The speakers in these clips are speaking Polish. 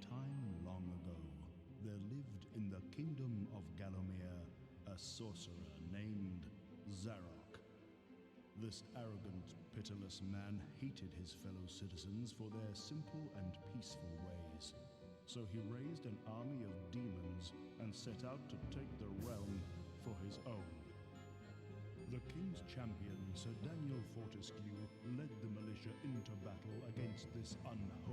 Time long ago, there lived in the kingdom of Gallomere a sorcerer named Zarok. This arrogant, pitiless man hated his fellow citizens for their simple and peaceful ways. So he raised an army of demons and set out to take the realm for his own. The king's champion, Sir Daniel Fortescue, led the militia into battle against this unholy.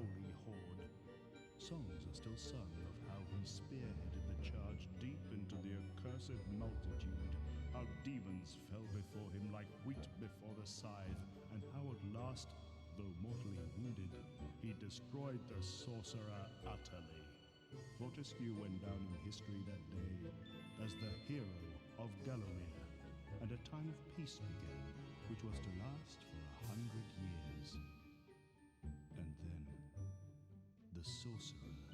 Songs are still sung of how he spearheaded the charge deep into the accursed multitude, how demons fell before him like wheat before the scythe, and how at last, though mortally wounded, he destroyed the sorcerer utterly. Fortescue went down in history that day as the hero of Gallowmere, and a time of peace began, which was to last for a hundred years. Sorcerer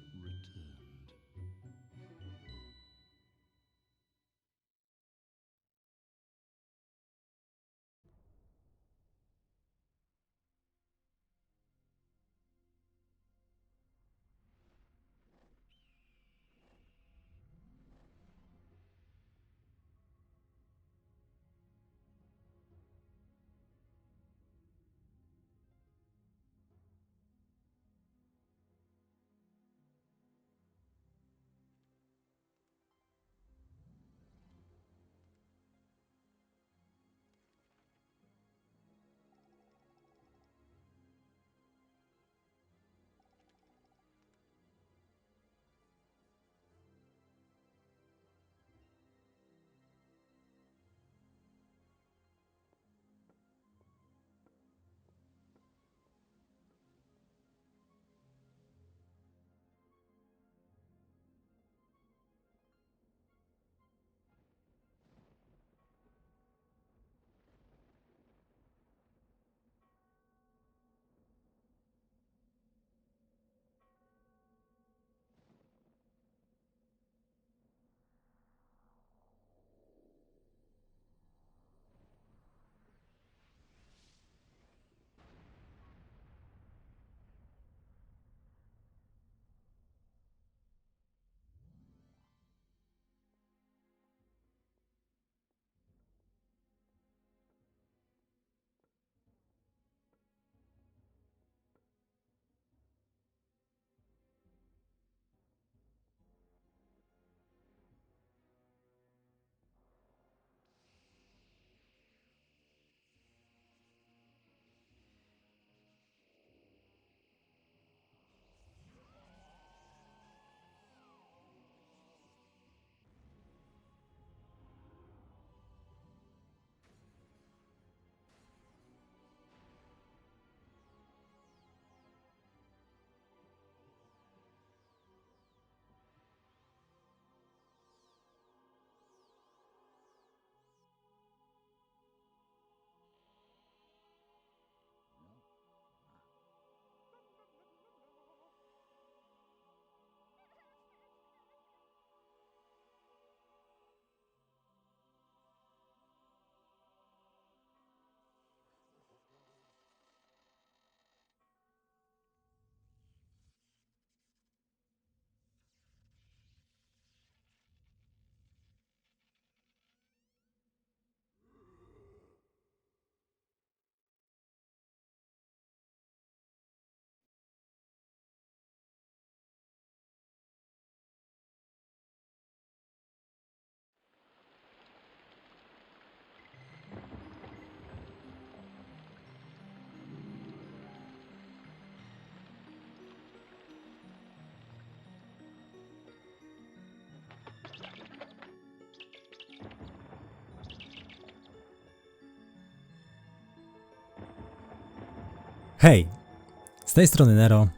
Hej! Z tej strony Nero,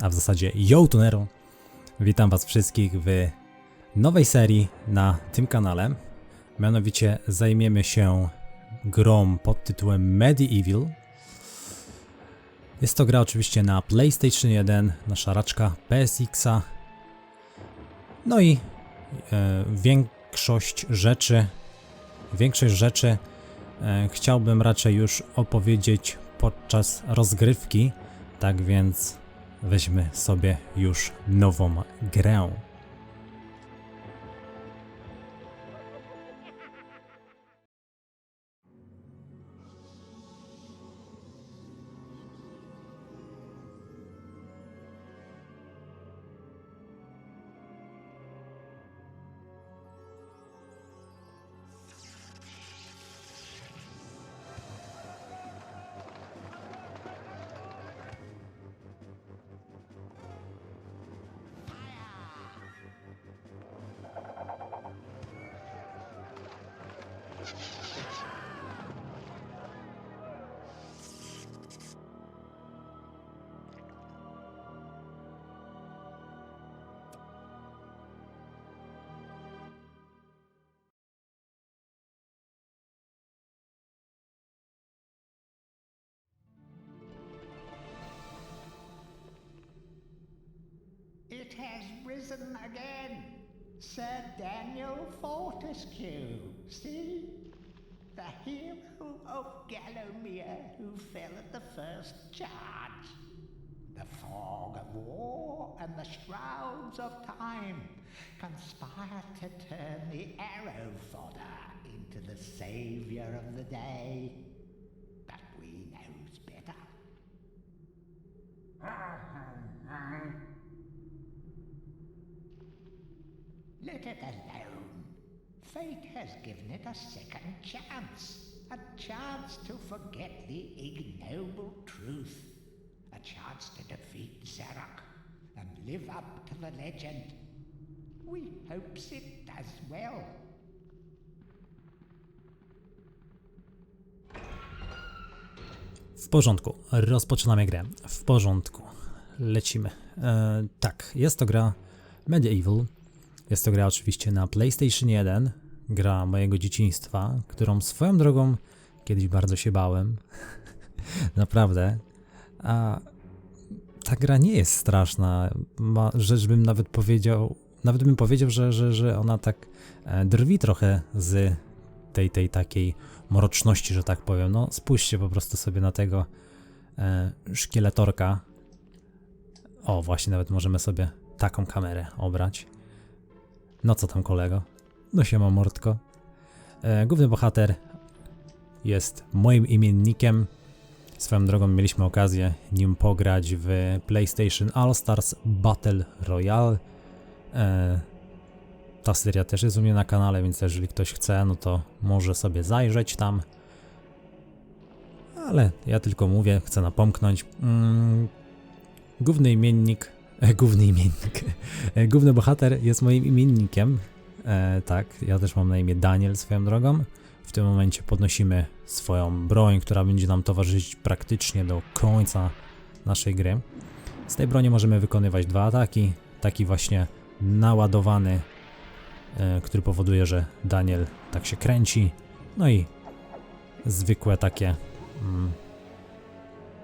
a w zasadzie Yo to Nero. Witam was wszystkich w nowej serii na tym kanale. Mianowicie zajmiemy się grą pod tytułem Medieval. Jest to gra oczywiście na PlayStation 1, nasza raczka PSX-a. No i e, większość rzeczy, większość rzeczy e, chciałbym raczej już opowiedzieć podczas rozgrywki. Tak więc weźmy sobie już nową grę. Has risen again. Sir Daniel Fortescue. See? The hero of Gallowmere who fell at the first charge. The fog of war and the shrouds of time conspire to turn the arrow fodder into the saviour of the day. But we knows better. Ah, ah, ah. Let it alone. Fate has given it a second chance. A chance to forget the ignoble truth. A chance to defeat Zarok and live up to the legend. We hopes it does well. W porządku, rozpoczynamy grę. W porządku, lecimy. E, tak, jest to gra Medieval. Jest to gra oczywiście na PlayStation 1. Gra mojego dzieciństwa, którą swoją drogą kiedyś bardzo się bałem. Naprawdę. A ta gra nie jest straszna. Ma rzecz bym nawet powiedział, nawet bym powiedział, że, że, że ona tak e, drwi trochę z tej, tej takiej mroczności, że tak powiem. No spójrzcie po prostu sobie na tego e, szkieletorka. O, właśnie nawet możemy sobie taką kamerę obrać. No co tam kolego? No siema mordko. E, główny bohater jest moim imiennikiem. Swoją drogą mieliśmy okazję nim pograć w PlayStation All Stars Battle Royale. E, ta seria też jest u mnie na kanale, więc jeżeli ktoś chce, no to może sobie zajrzeć tam. Ale ja tylko mówię, chcę napomknąć. Mm, główny imiennik, główny imiennik, e, główny bohater jest moim imiennikiem. E, tak, ja też mam na imię Daniel swoją drogą. W tym momencie podnosimy swoją broń, która będzie nam towarzyszyć praktycznie do końca naszej gry. Z tej broni możemy wykonywać dwa ataki. Taki właśnie naładowany e, który powoduje, że Daniel tak się kręci. No i zwykłe takie mm,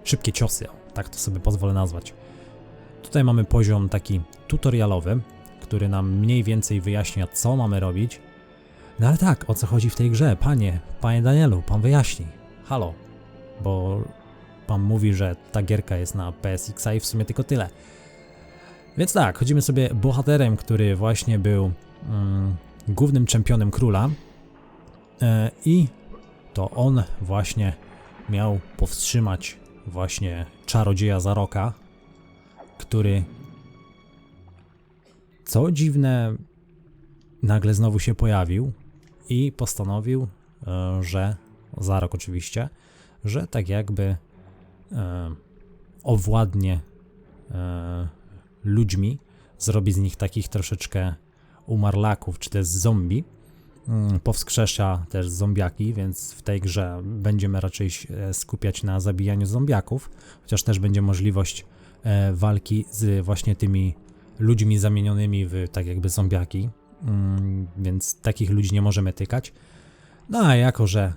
szybkie ciosy, tak to sobie pozwolę nazwać. Tutaj mamy poziom taki tutorialowy, który nam mniej więcej wyjaśnia, co mamy robić. No ale tak, o co chodzi w tej grze? Panie, panie Danielu, pan wyjaśni. Halo, bo pan mówi, że ta gierka jest na PSX i w sumie tylko tyle. Więc tak, chodzimy sobie bohaterem, który właśnie był mm, głównym czempionem króla e, i to on właśnie miał powstrzymać właśnie czarodzieja Zaroka, który co dziwne nagle znowu się pojawił i postanowił, e, że Zarok oczywiście, że tak jakby e, owładnie e, ludźmi, zrobi z nich takich troszeczkę umarlaków, czy też zombie. Mm, Powskrzesza też zombiaki, więc w tej grze będziemy raczej skupiać na zabijaniu zombiaków, chociaż też będzie możliwość walki z właśnie tymi ludźmi zamienionymi w tak jakby zombiaki, Mm, więc takich ludzi nie możemy tykać. No a jako, że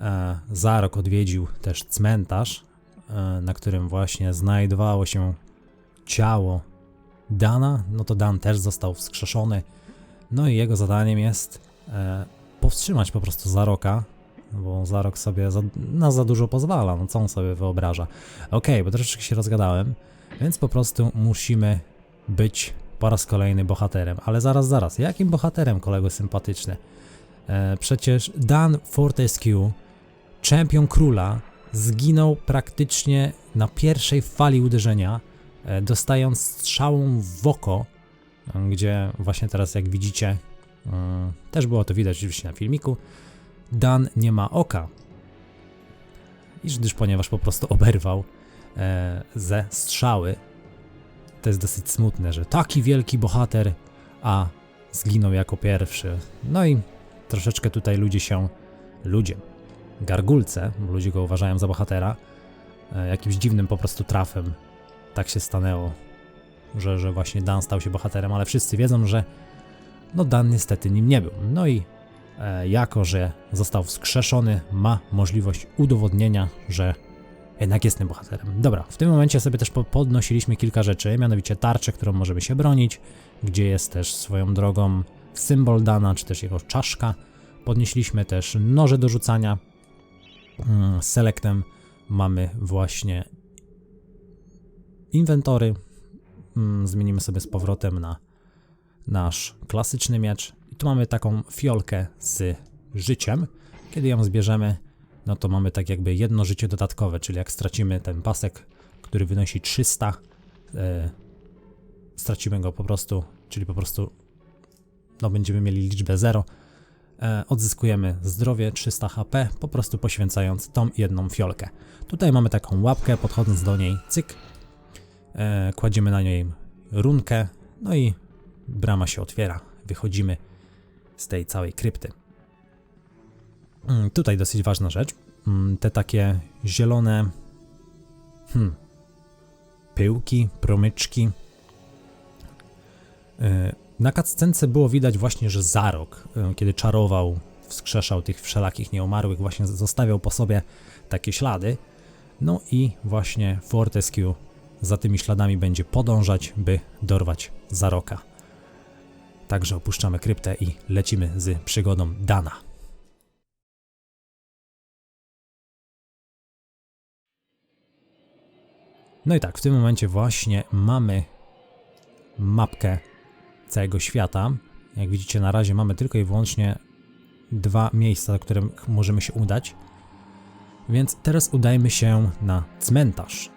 e, Zarok odwiedził też cmentarz, e, na którym właśnie znajdowało się ciało Dana, no to Dan też został wskrzeszony. No i jego zadaniem jest e, powstrzymać po prostu Zaroka, bo Zarok sobie na za dużo pozwala, no co on sobie wyobraża. Okej, bo troszeczkę się rozgadałem. Więc po prostu musimy być po raz kolejny bohaterem. Ale zaraz, zaraz, jakim bohaterem, kolego sympatyczny? E, przecież Dan Fortescue, czempion króla, zginął praktycznie na pierwszej fali uderzenia, e, dostając strzałą w oko, gdzie właśnie teraz, jak widzicie, e, też było to widać oczywiście na filmiku, Dan nie ma oka, iż gdyż ponieważ po prostu oberwał ze strzały. To jest dosyć smutne, że taki wielki bohater, a zginął jako pierwszy. No i troszeczkę tutaj ludzie się, ludzie, gargulce, bo ludzie go uważają za bohatera, e, jakimś dziwnym po prostu trafem tak się stanęło, że, że właśnie Dan stał się bohaterem, ale wszyscy wiedzą, że no Dan niestety nim nie był. No i e, jako, że został wskrzeszony, ma możliwość udowodnienia, że jednak jest tym bohaterem. Dobra, w tym momencie sobie też po- podnosiliśmy kilka rzeczy, mianowicie tarczę, którą możemy się bronić, gdzie jest też swoją drogą symbol Dana, czy też jego czaszka. Podnieśliśmy też noże do rzucania. Mm, Z selektem mamy właśnie inwentory. Mm, Zmienimy sobie z powrotem na nasz klasyczny miecz. I tu mamy taką fiolkę z życiem. Kiedy ją zbierzemy, no to mamy tak jakby jedno życie dodatkowe, czyli jak stracimy ten pasek, który wynosi 300, e, stracimy go po prostu, czyli po prostu no będziemy mieli liczbę 0, e, odzyskujemy zdrowie 300 HP, po prostu poświęcając tą jedną fiolkę. Tutaj mamy taką łapkę, podchodząc do niej, cyk, e, kładziemy na niej runkę, no i brama się otwiera, wychodzimy z tej całej krypty. Mm, Tutaj dosyć ważna rzecz. Mm, Te takie zielone hmm, pyłki, promyczki. Yy, Na cutscence było widać właśnie, że Zarok, yy, kiedy czarował, wskrzeszał tych wszelakich nieumarłych, właśnie zostawiał po sobie takie ślady. No i właśnie Fortescue za tymi śladami będzie podążać, by dorwać Zaroka. Także opuszczamy kryptę i lecimy z przygodą Dana. No i tak, w tym momencie właśnie mamy mapkę całego świata. Jak widzicie, na razie mamy tylko i wyłącznie dwa miejsca, do których możemy się udać. Więc teraz udajmy się na cmentarz.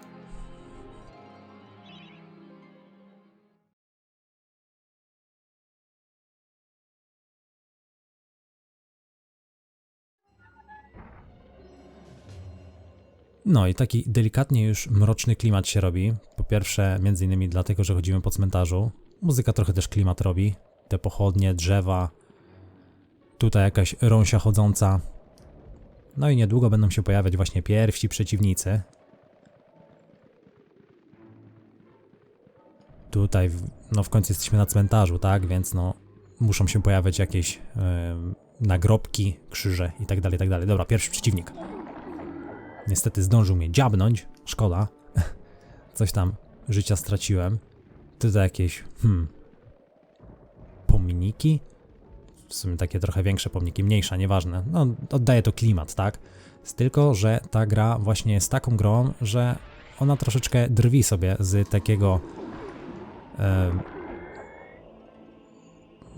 No i taki delikatnie już mroczny klimat się robi. Po pierwsze, między innymi dlatego, że chodzimy po cmentarzu. Muzyka trochę też klimat robi. Te pochodnie, drzewa. Tutaj jakaś rąsia chodząca. No i niedługo będą się pojawiać właśnie pierwsi przeciwnicy. Tutaj, no w końcu jesteśmy na cmentarzu, tak? Więc no muszą się pojawiać jakieś em, nagrobki, krzyże i tak dalej, tak dalej. Dobra, pierwszy przeciwnik. Niestety zdążył mnie dziabnąć. Szkoda. Coś tam życia straciłem. Tutaj jakieś, hmm, pomniki? W sumie takie trochę większe pomniki, mniejsza, nieważne. No, oddaje to klimat, tak? Tylko, że ta gra właśnie jest taką grą, że ona troszeczkę drwi sobie z takiego. em,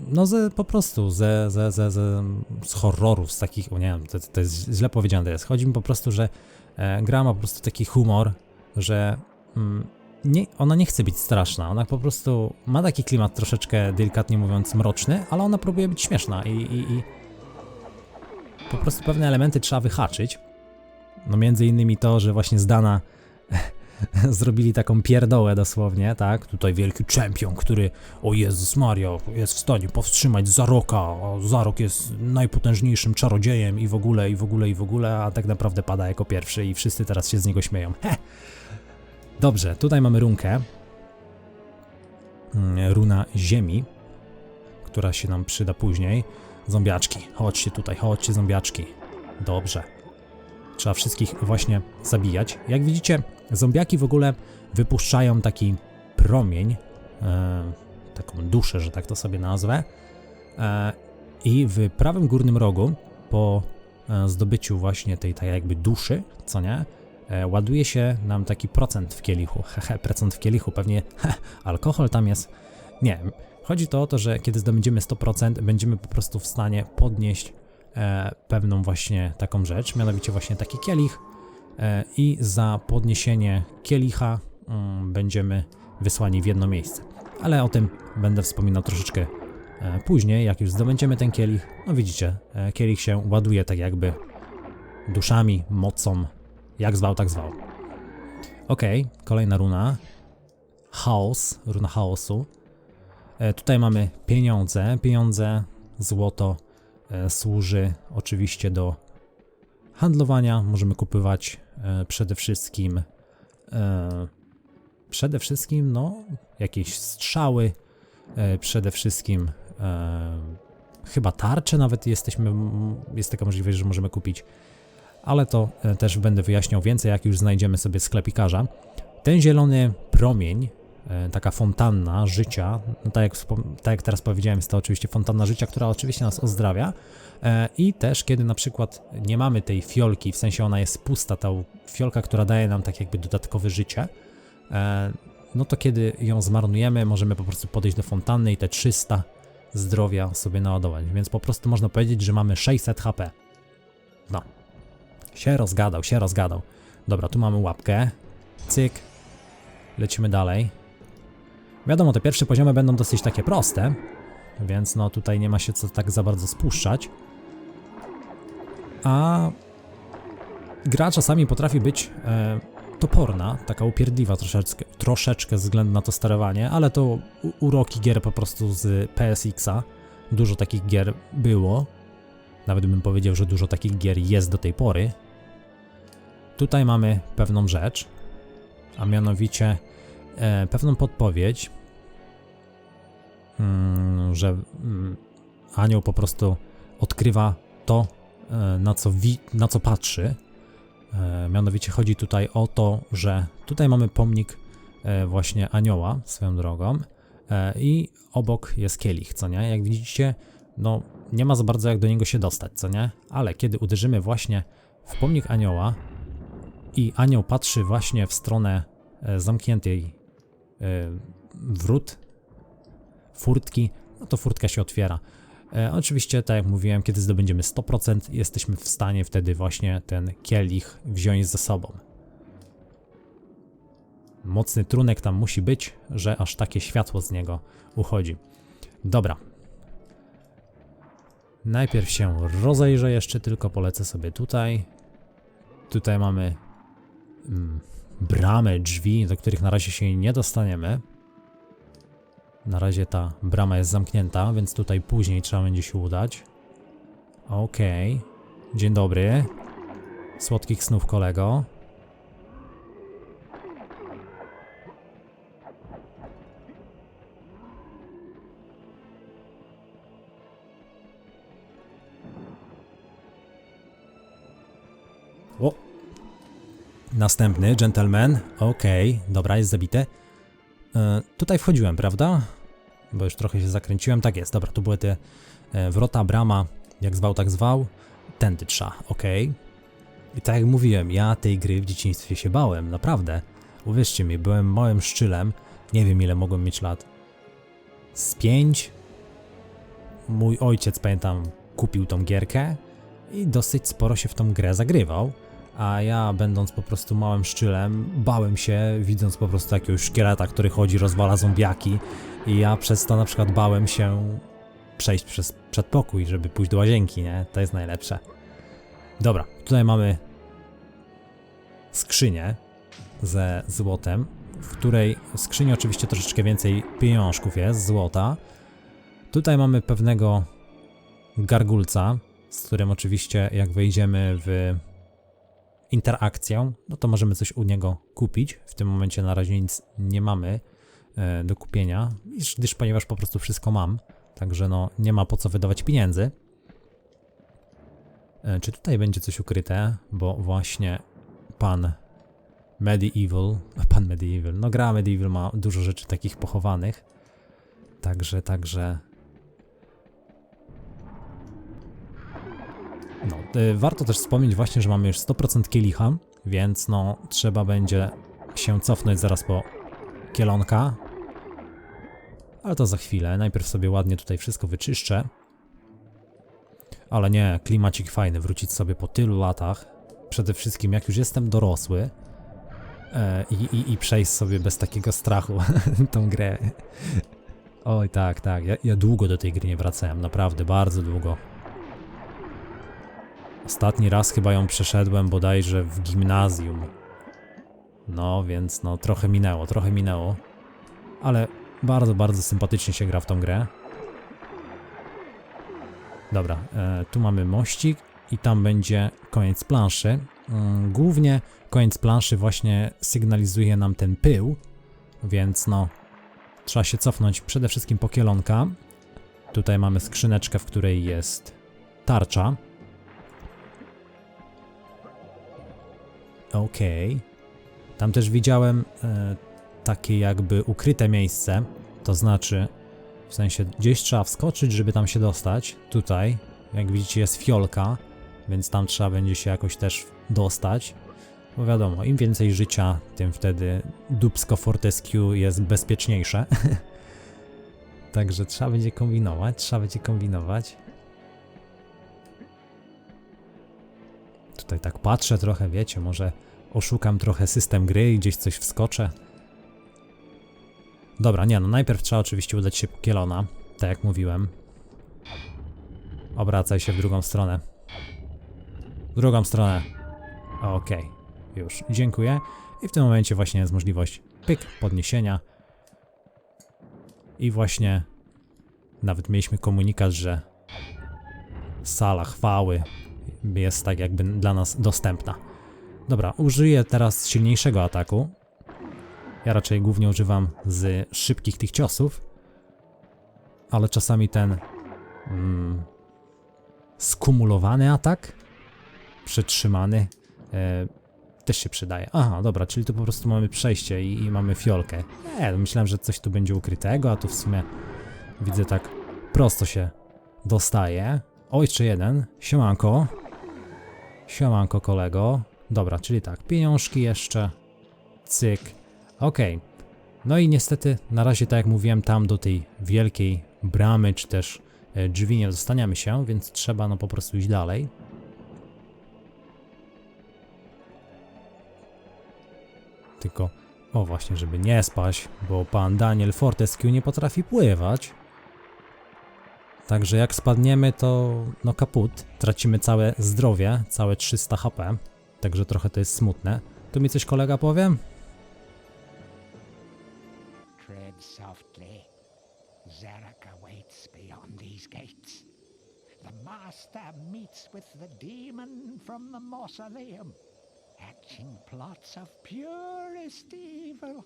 no, ze, po prostu ze, ze, ze, ze, z horrorów, z takich, nie wiem, to, to jest źle powiedziane jest. Chodzi mi po prostu, że e, gra ma po prostu taki humor, że mm, nie, ona nie chce być straszna, ona po prostu ma taki klimat troszeczkę, delikatnie mówiąc, mroczny, ale ona próbuje być śmieszna i, i, i po prostu pewne elementy trzeba wyhaczyć. No między innymi to, że właśnie z Dana zrobili taką pierdołę dosłownie, tak? Tutaj wielki czempion, który, o Jezus Mario, jest w stanie powstrzymać Zaroka, Zarok jest najpotężniejszym czarodziejem i w ogóle, i w ogóle, i w ogóle, a tak naprawdę pada jako pierwszy i wszyscy teraz się z niego śmieją. Heh. Dobrze, tutaj mamy runkę. Mm, Runa ziemi, która się nam przyda później. Zombiaczki, chodźcie tutaj, chodźcie zombiaczki. Dobrze. Trzeba wszystkich właśnie zabijać. Jak widzicie, zombiaki w ogóle wypuszczają taki promień, e, taką duszę, że tak to sobie nazwę. E, I w prawym górnym rogu, po e, zdobyciu właśnie tej tak jakby duszy, co nie, ładuje się nam taki procent w kielichu. Hehe, procent w kielichu, pewnie he, alkohol tam jest. Nie, chodzi to o to, że kiedy zdobędziemy 100%, będziemy po prostu w stanie podnieść pewną właśnie taką rzecz, mianowicie właśnie taki kielich i za podniesienie kielicha mm, będziemy wysłani w jedno miejsce. Ale o tym będę wspominał troszeczkę e, później, jak już zdobędziemy ten kielich. No widzicie, e, kielich się ładuje tak jakby duszami, mocą, jak zwał, tak zwał. Okej, kolejna runa. Chaos, runa chaosu. E, tutaj mamy pieniądze. Pieniądze, złoto e, służy oczywiście do handlowania. Możemy kupywać e, przede wszystkim e, przede wszystkim no jakieś strzały, e, przede wszystkim chyba tarcze nawet jesteśmy, jest taka możliwość, że możemy kupić ale to też będę wyjaśniał więcej, jak już znajdziemy sobie sklepikarza. Ten zielony promień, taka fontanna życia, no tak, jak, tak jak teraz powiedziałem, jest to oczywiście fontanna życia, która oczywiście nas ozdrawia. E, I też, kiedy na przykład nie mamy tej fiolki, w sensie ona jest pusta, ta fiolka, która daje nam tak jakby dodatkowe życie, e, no to kiedy ją zmarnujemy, możemy po prostu podejść do fontanny i te 300 zdrowia sobie naładować. Więc po prostu można powiedzieć, że mamy 600 HP. No, się rozgadał, się rozgadał. Dobra, tu mamy łapkę. Cyk. Lecimy dalej. Wiadomo, te pierwsze poziomy będą dosyć takie proste, więc no tutaj nie ma się co tak za bardzo spuszczać. A gra czasami potrafi być e, toporna, taka upierdliwa troszeczkę, troszeczkę ze względu na to sterowanie, ale to uroki gier po prostu z PSX-a. Dużo takich gier było. Nawet bym powiedział, że dużo takich gier jest do tej pory. Tutaj mamy pewną rzecz, a mianowicie pewną podpowiedź, mm, że mm, anioł po prostu odkrywa to, e, na, co wi- na co patrzy. E, mianowicie chodzi tutaj o to, że tutaj mamy pomnik e, właśnie anioła swoją drogą e, i obok jest kielich, co nie? Jak widzicie, no nie ma za bardzo jak do niego się dostać, co nie? Ale kiedy uderzymy właśnie w pomnik anioła i anioł patrzy właśnie w stronę e, zamkniętej e, wrót, furtki, no to furtka się otwiera. E, oczywiście, tak jak mówiłem, kiedy zdobędziemy 100%, jesteśmy w stanie wtedy właśnie ten kielich wziąć ze sobą. Mocny trunek tam musi być, że aż takie światło z niego uchodzi. Dobra. Najpierw się rozejrzę jeszcze, tylko polecę sobie tutaj. Tutaj mamy mm, bramę, drzwi, do których na razie się nie dostaniemy. Na razie ta brama jest zamknięta, więc tutaj później trzeba będzie się udać. Okej. Dzień dobry. Słodkich snów, kolego. Następny, gentleman. Okej, dobra, jest zabite. E, tutaj wchodziłem, prawda? Bo już trochę się zakręciłem. Tak jest, dobra, tu były te e, wrota, brama, jak zwał, tak zwał. Tędy trzeba, okej. I tak jak mówiłem, ja tej gry w dzieciństwie się bałem, naprawdę. Uwierzcie mi, byłem małym szczylem. Nie wiem ile mogłem mieć lat. Z pięć. Mój ojciec, pamiętam, kupił tą gierkę i dosyć sporo się w tą grę zagrywał. A ja, będąc po prostu małym szczylem, bałem się, widząc po prostu jakiegoś szkieleta, który chodzi, rozwala zombiaki. I ja przez to na przykład bałem się przejść przez przedpokój, żeby pójść do łazienki, nie? To jest najlepsze. Dobra, tutaj mamy skrzynię ze złotem, w której w skrzyni oczywiście troszeczkę więcej pieniążków jest, złota. Tutaj mamy pewnego gargulca, z którym oczywiście jak wejdziemy w interakcję, no to możemy coś u niego kupić. W tym momencie na razie nic nie mamy e, do kupienia, gdyż, gdyż ponieważ po prostu wszystko mam, także no nie ma po co wydawać pieniędzy. E, czy tutaj będzie coś ukryte? Bo właśnie pan Medieval, pan Medieval, no gra Medieval ma dużo rzeczy takich pochowanych. Także, także No, y, warto też wspomnieć właśnie, że mamy już 100% kielicha, więc no trzeba będzie się cofnąć zaraz po kielonka. Ale to za chwilę. Najpierw sobie ładnie tutaj wszystko wyczyszczę. Ale nie, klimacik fajny, wrócić sobie po tylu latach. Przede wszystkim jak już jestem dorosły e, i, i, i przejść sobie bez takiego strachu tą grę. Oj tak, tak, ja, ja długo do tej gry nie wracałem, naprawdę bardzo długo. Ostatni raz chyba ją przeszedłem bodajże w gimnazjum. No, więc no trochę minęło, trochę minęło. Ale bardzo, bardzo sympatycznie się gra w tą grę. Dobra, e, tu mamy mościk i tam będzie koniec planszy. Mm, głównie koniec planszy właśnie sygnalizuje nam ten pył, więc no trzeba się cofnąć przede wszystkim po kielonka. Tutaj mamy skrzyneczkę, w której jest tarcza. Okej. Tam też widziałem e, takie jakby ukryte miejsce, to znaczy w sensie gdzieś trzeba wskoczyć, żeby tam się dostać. Tutaj, jak widzicie, jest fiolka, więc tam trzeba będzie się jakoś też dostać. Bo wiadomo, im więcej życia, tym wtedy dubsko Fortescue jest bezpieczniejsze. Także trzeba będzie kombinować, trzeba będzie kombinować. Tutaj tak patrzę trochę, wiecie, może oszukam trochę system gry i gdzieś coś wskoczę. Dobra, nie no, najpierw trzeba oczywiście udać się po Kielona, tak jak mówiłem. Obracaj się w drugą stronę. W drugą stronę. Okej, już, dziękuję. I w tym momencie właśnie jest możliwość pyk, podniesienia. I właśnie nawet mieliśmy komunikat, że sala chwały jest tak jakby dla nas dostępna. Dobra, użyję teraz silniejszego ataku. Ja raczej głównie używam z szybkich tych ciosów, ale czasami ten mm, skumulowany atak, przetrzymany, e, też się przydaje. Aha, dobra, czyli tu po prostu mamy przejście i, i mamy fiolkę. Nie, myślałem, że coś tu będzie ukrytego, a tu w sumie widzę tak prosto się dostaje. O, jeszcze jeden. Siemanko. Siemanko, kolego. Dobra, czyli tak, pieniążki jeszcze. Cyk. Okej. No i niestety, na razie, tak jak mówiłem, tam do tej wielkiej bramy, czy też e, drzwi nie dostaniemy się, więc trzeba no po prostu iść dalej. Tylko, o właśnie, żeby nie spać, bo pan Daniel Fortescue nie potrafi pływać. Także jak spadniemy, to no kaput. Tracimy całe zdrowie, całe 300 HP. Także trochę to jest smutne. Tu mi coś kolega powie? Tread softly. Zarek awaits beyond these gates. The Master meets with the demon from the mausoleum, hatching plots of purest evil.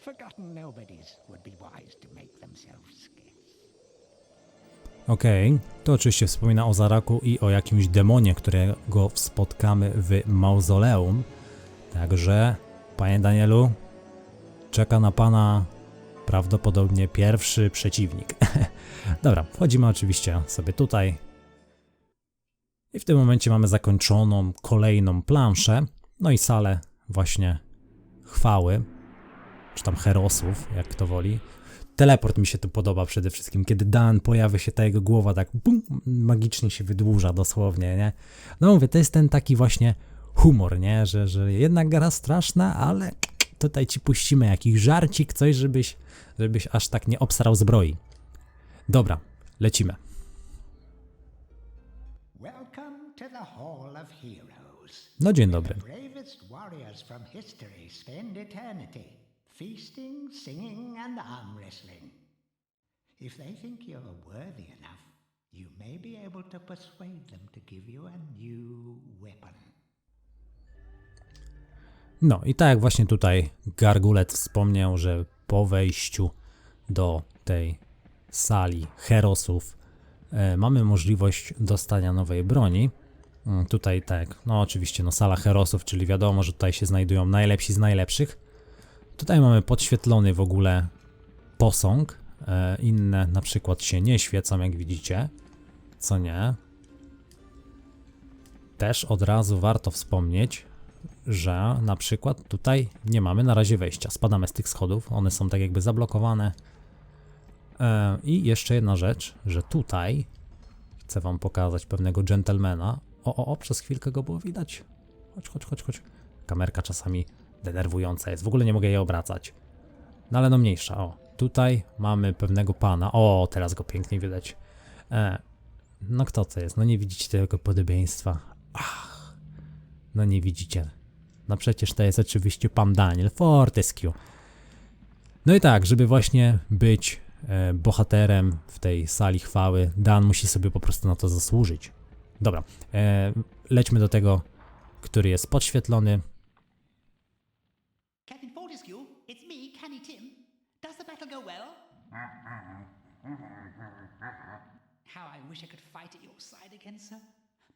Forgotten nobodies would be wise to make themselves scarce. Okej, to oczywiście wspomina o Zaraku i o jakimś demonie, którego spotkamy w mauzoleum. Także, panie Danielu, czeka na pana prawdopodobnie pierwszy przeciwnik. Dobra, wchodzimy oczywiście sobie tutaj. I w tym momencie mamy zakończoną kolejną planszę. No i salę właśnie chwały, czy tam herosów, jak kto woli. Teleport mi się tu podoba przede wszystkim, kiedy Dan pojawia się, ta jego głowa tak bum, magicznie się wydłuża dosłownie, nie? No mówię, to jest ten taki właśnie humor, nie? Że, że jednak gra straszna, ale tutaj ci puścimy jakiś żarcik, coś, żebyś, żebyś aż tak nie obsrał zbroi. Dobra, lecimy. No dzień dobry. Feasting, singing, and arm wrestling. If they think you're worthy enough, you may be able to persuade them to give you a new weapon. No i tak jak właśnie tutaj Gargulet wspomniał, że po wejściu do tej sali herosów e, mamy możliwość dostania nowej broni. Mm, Tutaj tak, no oczywiście, no sala herosów, czyli wiadomo, że tutaj się znajdują najlepsi z najlepszych. Tutaj mamy podświetlony w ogóle posąg. E, inne na przykład się nie świecą, jak widzicie. Co nie? Też od razu warto wspomnieć, że na przykład tutaj nie mamy na razie wejścia. Spadamy z tych schodów, one są tak jakby zablokowane. E, I jeszcze jedna rzecz, że tutaj chcę wam pokazać pewnego gentlemana. O, o, o, przez chwilkę go było widać. Chodź, chodź, chodź, chodź. Kamerka czasami denerwująca jest, w ogóle nie mogę jej obracać. No ale no mniejsza, o. Tutaj mamy pewnego pana. O, teraz go pięknie widać. E, no kto to jest? No nie widzicie tego podobieństwa. Ach, no nie widzicie. No przecież to jest oczywiście pan Daniel Fortescue. No i tak, żeby właśnie być e, bohaterem w tej sali chwały, Dan musi sobie po prostu na to zasłużyć. Dobra, e, lećmy do tego, który jest podświetlony. Captain Fortescue, it's me, Canny Tim. Does the battle go well? How I wish I could fight at your side again, sir.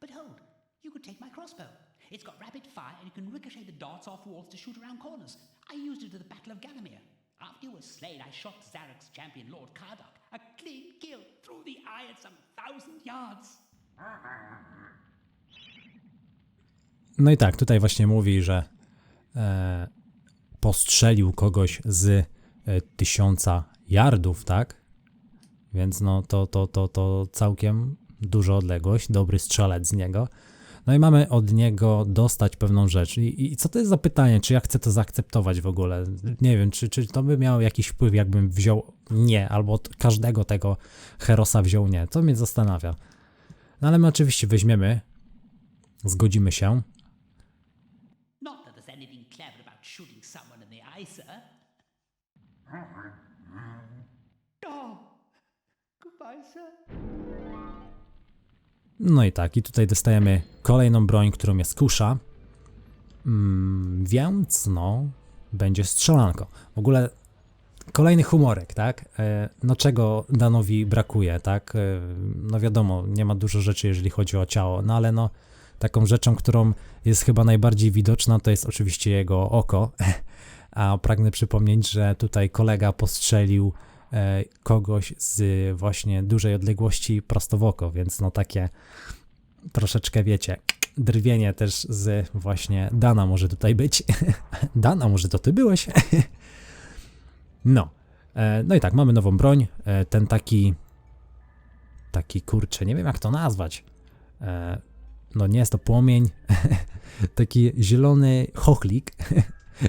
But hold, you could take my crossbow. It's got rapid fire and you can ricochet the darts off walls to shoot around corners. I used it at the Battle of Gallowmere. After you were slain, I shot Zarek's champion, Lord Kardok. A clean kill through the eye at some thousand yards. No i tak, tutaj właśnie mówi, że e, postrzelił kogoś z e, tysiąca yardów, tak? Więc no to, to, to, to całkiem duża odległość, dobry strzelec z niego. No i mamy od niego dostać pewną rzecz. I, I co to jest za pytanie, czy ja chcę to zaakceptować w ogóle? Nie wiem, czy, czy to by miało jakiś wpływ, jakbym wziął nie, albo od każdego tego herosa wziął nie. To mnie zastanawia. No ale my oczywiście weźmiemy, zgodzimy się, No i tak, i tutaj dostajemy kolejną broń, którą jest kusza. Mm, więc no, będzie strzelanko. W ogóle kolejny humorek, tak? E, no czego Danowi brakuje, tak? E, no wiadomo, nie ma dużo rzeczy, jeżeli chodzi o ciało, no ale no taką rzeczą, którą jest chyba najbardziej widoczna, to jest oczywiście jego oko. A pragnę przypomnieć, że tutaj kolega postrzelił kogoś z właśnie dużej odległości prosto w oko, więc no takie troszeczkę wiecie, drwienie też z właśnie Dana może tutaj być. Dana, może to ty byłeś? no. E, no i tak, mamy nową broń. E, ten taki taki kurczę, nie wiem jak to nazwać. E, no nie jest to płomień. taki zielony chochlik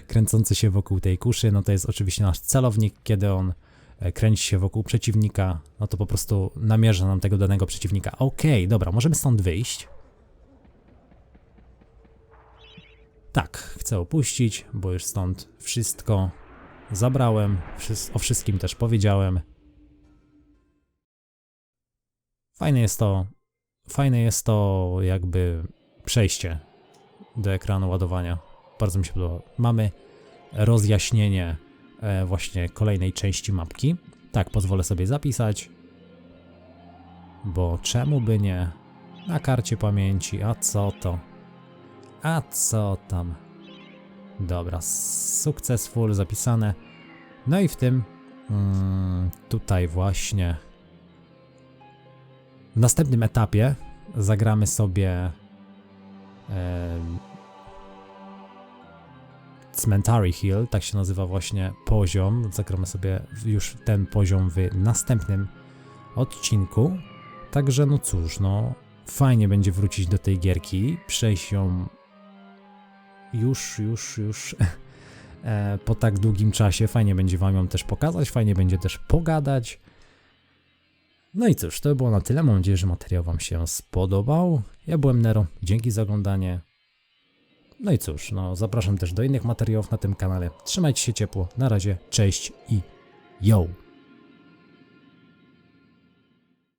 kręcący się wokół tej kuszy. No to jest oczywiście nasz celownik, kiedy on e, kręci się wokół przeciwnika, no to po prostu namierza nam tego danego przeciwnika. Okej, dobra, możemy stąd wyjść. Tak, chcę opuścić, bo już stąd wszystko zabrałem, o wszystkim też powiedziałem. Fajne jest to, fajne jest to jakby przejście do ekranu ładowania. Bardzo mi się podoba. Mamy rozjaśnienie e, właśnie kolejnej części mapki. Tak, pozwolę sobie zapisać. Bo czemu by nie? Na karcie pamięci, a co to? A co tam? Dobra, successful zapisane. No i w tym mm, tutaj właśnie w następnym etapie zagramy sobie Cemetery Hill, tak się nazywa właśnie poziom. Zagramy sobie już ten poziom w następnym odcinku. Także no cóż, no fajnie będzie wrócić do tej gierki, przejść ją już, już, już e, po tak długim czasie. Fajnie będzie wam ją też pokazać, fajnie będzie też pogadać. No i cóż, to było na tyle. Mam nadzieję, że materiał wam się spodobał. Ja byłem Nero, dzięki za oglądanie. No i cóż, no zapraszam też do innych materiałów na tym kanale. Trzymajcie się ciepło, na razie, cześć i yo!